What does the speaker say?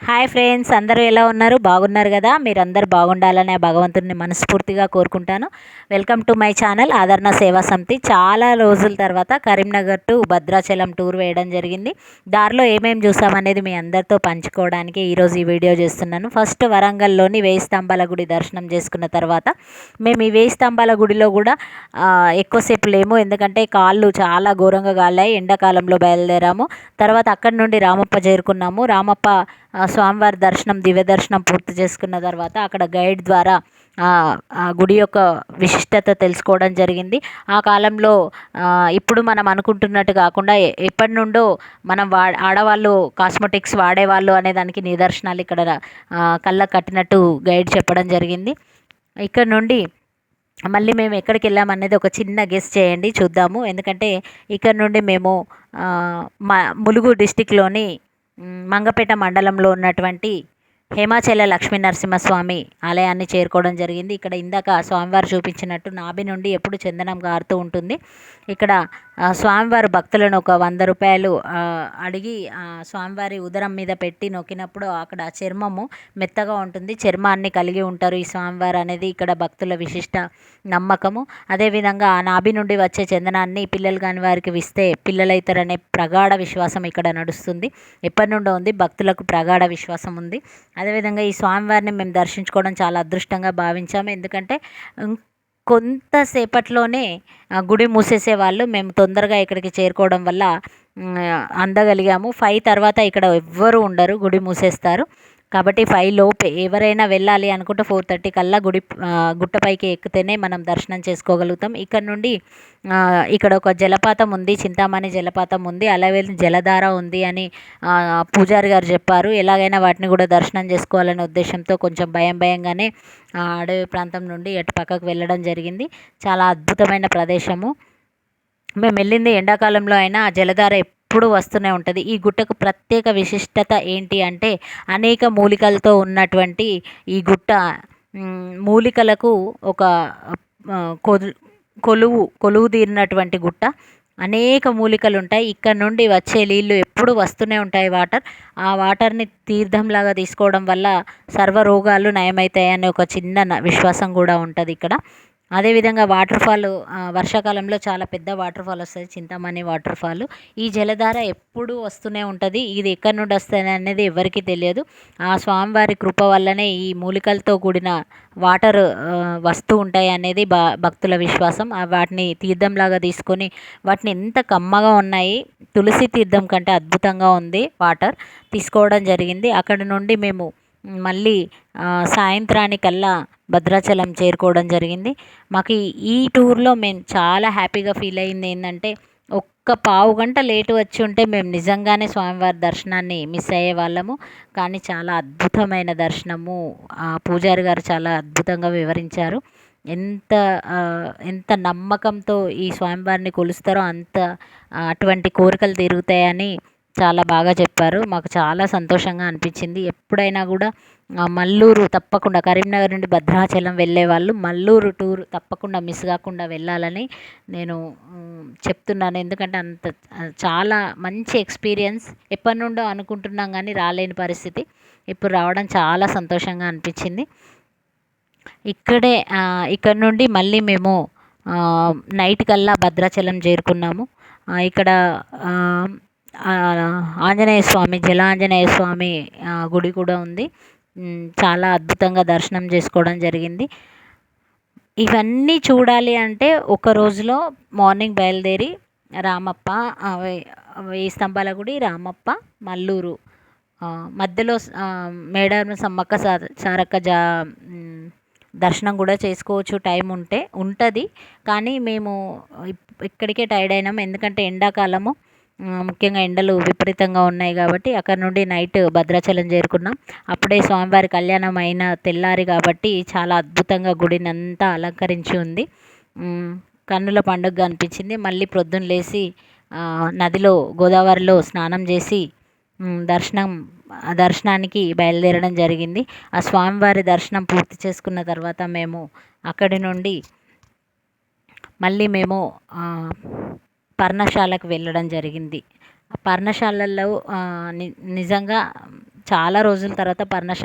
Hi friends అందరూ ఎలా ఉన్నారు? బాగున్నారు కదా? మీరందరూ బాగుండాలని ఆ భగవంతుడిని మనస్ఫూర్తిగా కోరుకుంటాను. వెల్కమ్ టు మై ఛానల్ ఆదరణ సేవా సమితి. చాలా రోజుల తర్వాత కరీంనగర్ టు భద్రాచలం టూర్ వేయడం జరిగింది. దారిలో ఏమేమి చూసామనేది మీ అందరితో పంచుకోవడానికి ఈరోజు ఈ వీడియో చేస్తున్నాను. ఫస్ట్ వరంగల్లోని వేయి స్తంభాల గుడి దర్శనం చేసుకున్న తర్వాత మేము ఈ వేయి స్తంభాల గుడిలో కూడా ఎక్కువసేపు లేము. ఎందుకంటే కాళ్ళు చాలా ఘోరంగా గాలాయి. ఎండాకాలంలో బయలుదేరాము. తర్వాత అక్కడి నుండి రామప్ప చేరుకున్నాము. రామప్ప స్వామివారి దర్శనం దివ్య దర్శనం పూర్తి చేసుకున్న తర్వాత అక్కడ గైడ్ ద్వారా ఆ, గుడి యొక్క విశిష్టత తెలుసుకోవడం జరిగింది. ఆ కాలంలో ఇప్పుడు మనం అనుకుంటున్నట్టు కాకుండా ఎప్పటి నుండో మనం వా ఆడవాళ్ళు కాస్మెటిక్స్ వాడేవాళ్ళు అనే దానికి నిదర్శనాలు ఇక్కడ కళ్ళకు కట్టినట్టు గైడ్ చెప్పడం జరిగింది. ఇక్కడ నుండి మళ్ళీ మేము ఎక్కడికి వెళ్ళామనేది ఒక చిన్న గెస్ట్ చేయండి చూద్దాము. ఎందుకంటే ఇక్కడ నుండి మేము మా ములుగు డిస్టిక్లోని మంగపేట మండలంలో ఉన్నటువంటి హేమాచల లక్ష్మీ నరసింహస్వామి ఆలయాన్ని చేరుకోవడం జరిగింది. ఇక్కడ ఇందాక స్వామివారు చూపించినట్టు నాభి నుండి ఎప్పుడు చందనం గారుతూ ఉంటుంది. ఇక్కడ స్వామివారు భక్తులను ఒక వంద రూపాయలు అడిగి స్వామివారి ఉదరం మీద పెట్టి నొక్కినప్పుడు అక్కడ చర్మము మెత్తగా ఉంటుంది. చర్మాన్ని కలిగి ఉంటారు ఈ స్వామివారు అనేది ఇక్కడ భక్తుల విశిష్ట నమ్మకము. అదేవిధంగా ఆ నాభి నుండి వచ్చే చందనాన్ని పిల్లలు కాని వారికి ఇస్తే పిల్లలైతారనే ప్రగాఢ విశ్వాసం ఇక్కడ నడుస్తుంది. ఎప్పటి నుండో ఉంది భక్తులకు ప్రగాఢ విశ్వాసం ఉంది. అదేవిధంగా ఈ స్వామివారిని మేము దర్శించుకోవడం చాలా అదృష్టంగా భావించాము ఎందుకంటే కొంతసేపట్లోనే గుడి మూసేసే వాళ్ళు మేము తొందరగా ఇక్కడికి చేరుకోవడం వల్ల అందగలిగాము. ఫైవ్ తర్వాత ఇక్కడ ఎవ్వరూ ఉండరు. గుడి మూసేస్తారు. కాబట్టి ఫైవ్ లోపే ఎవరైనా వెళ్ళాలి అనుకుంటే ఫోర్ థర్టీ కల్లా గుడి గుట్టపైకి ఎక్కితేనే మనం దర్శనం చేసుకోగలుగుతాం. ఇక్కడ నుండి ఇక్కడ ఒక జలపాతం ఉంది చింతామణి జలపాతం ఉంది అలాగే జలధార ఉంది అని పూజారి గారు చెప్పారు. ఎలాగైనా వాటిని కూడా దర్శనం చేసుకోవాలనే ఉద్దేశంతో కొంచెం భయం భయంగానే అడవి ప్రాంతం నుండి అటు పక్కకు వెళ్ళడం జరిగింది. చాలా అద్భుతమైన ప్రదేశము. మేము వెళ్ళింది ఎండాకాలంలో అయినా ఆ జలధార ఎప్పుడు వస్తూనే ఉంటుంది. ఈ గుట్టకు ప్రత్యేక విశిష్టత ఏంటి అంటే అనేక మూలికలతో ఉన్నటువంటి ఈ గుట్ట మూలికలకు ఒక కొలు కొలువు కొలువు తీరినటువంటి గుట్ట. అనేక మూలికలు ఉంటాయి ఇక్కడ నుండి వచ్చే నీళ్ళు ఎప్పుడు వస్తూనే ఉంటాయి వాటర్. ఆ వాటర్ని తీర్థంలాగా తీసుకోవడం వల్ల సర్వ రోగాలు నయమవుతాయి అనే ఒక చిన్న విశ్వాసం కూడా ఉంటుంది ఇక్కడ. అదేవిధంగా వాటర్ ఫాల్ వర్షాకాలంలో చాలా పెద్ద వాటర్ ఫాల్ వస్తుంది చింతామణి వాటర్ ఫాల్ ఈ జలధార ఎప్పుడు వస్తూనే ఉంటుంది. ఇది ఎక్కడి నుండి వస్తుంది అనేది ఎవరికీ తెలియదు. ఆ స్వామివారి కృప వల్లనే ఈ మూలికలతో కూడిన వాటర్ వస్తూ ఉంటాయి అనేది బా భక్తుల విశ్వాసం. వాటిని తీర్థంలాగా తీసుకొని వాటిని ఎంత కమ్మగా ఉన్నాయి తులసి తీర్థం కంటే అద్భుతంగా ఉంది వాటర్ తీసుకోవడం జరిగింది. అక్కడ నుండి మేము మళ్ళీ సాయంత్రానికల్లా భద్రాచలం చేరుకోవడం జరిగింది. మాకు ఈ- టూర్లో మేము చాలా హ్యాపీగా ఫీల్ అయింది ఏంటంటే ఒక్క పావు గంట లేటు వచ్చి ఉంటే మేము నిజంగానే స్వామివారి దర్శనాన్ని మిస్ అయ్యే వాళ్ళము. కానీ చాలా అద్భుతమైన దర్శనము. ఆ పూజారి గారు చాలా అద్భుతంగా వివరించారు. ఎంత ఎంత నమ్మకంతో ఈ స్వామివారిని కొలుస్తారో అంత అటువంటి కోరికలు తీరుగుతాయని చాలా బాగా చెప్పారు. మాకు చాలా సంతోషంగా అనిపించింది. ఎప్పుడైనా కూడా మల్లూరు తప్పకుండా కరీంనగర్ నుండి భద్రాచలం వెళ్ళే వాళ్ళు మల్లూరు టూర్ తప్పకుండా మిస్ కాకుండా వెళ్ళాలని నేను చెప్తున్నాను. ఎందుకంటే అంత చాలా మంచి ఎక్స్పీరియన్స్ ఎప్పటి నుండో అనుకుంటున్నాం కానీ రాలేని పరిస్థితి. ఇప్పుడు రావడం చాలా సంతోషంగా అనిపించింది. ఇక్కడే ఇక్కడ నుండి మళ్ళీ మేము నైట్ కల్లా భద్రాచలం చేరుకున్నాము. ఇక్కడ ఆంజనేయ స్వామి జలాంజనేయ స్వామి గుడి కూడా ఉంది. చాలా అద్భుతంగా దర్శనం చేసుకోవడం జరిగింది. ఇవన్నీ చూడాలి అంటే ఒక రోజులో మార్నింగ్ బయలుదేరి రామప్ప వేయి స్తంభాల గుడి రామప్ప మల్లూరు మధ్యలో మేడారం సమ్మక్క సార సారక్క జా దర్శనం కూడా చేసుకోవచ్చు. టైం ఉంటే ఉంటుంది. కానీ మేము ఇప్- ఇక్కడికే టైర్డ్ అయినాము ఎందుకంటే ఎండాకాలము. ముఖ్యంగా ఎండలు విపరీతంగా ఉన్నాయి కాబట్టి అక్కడ నుండి నైట్ భద్రాచలం చేరుకున్నాం. అప్పుడే స్వామివారి కళ్యాణం అయిన తెల్లారి కాబట్టి చాలా అద్భుతంగా గుడిని అంతా అలంకరించి ఉంది. కన్నుల పండుగ అనిపించింది. మళ్ళీ ప్రొద్దున లేచి నదిలో గోదావరిలో స్నానం చేసి దర్శనం ఆ దర్శనానికి బయలుదేరడం జరిగింది. ఆ స్వామివారి దర్శనం పూర్తి చేసుకున్న తర్వాత మేము అక్కడి నుండి మళ్ళీ మేము పర్ణశాలకు వెళ్ళడం జరిగింది. పర్ణశాలల్లో ని నిజంగా చాలా రోజుల తర్వాత పర్ణశాల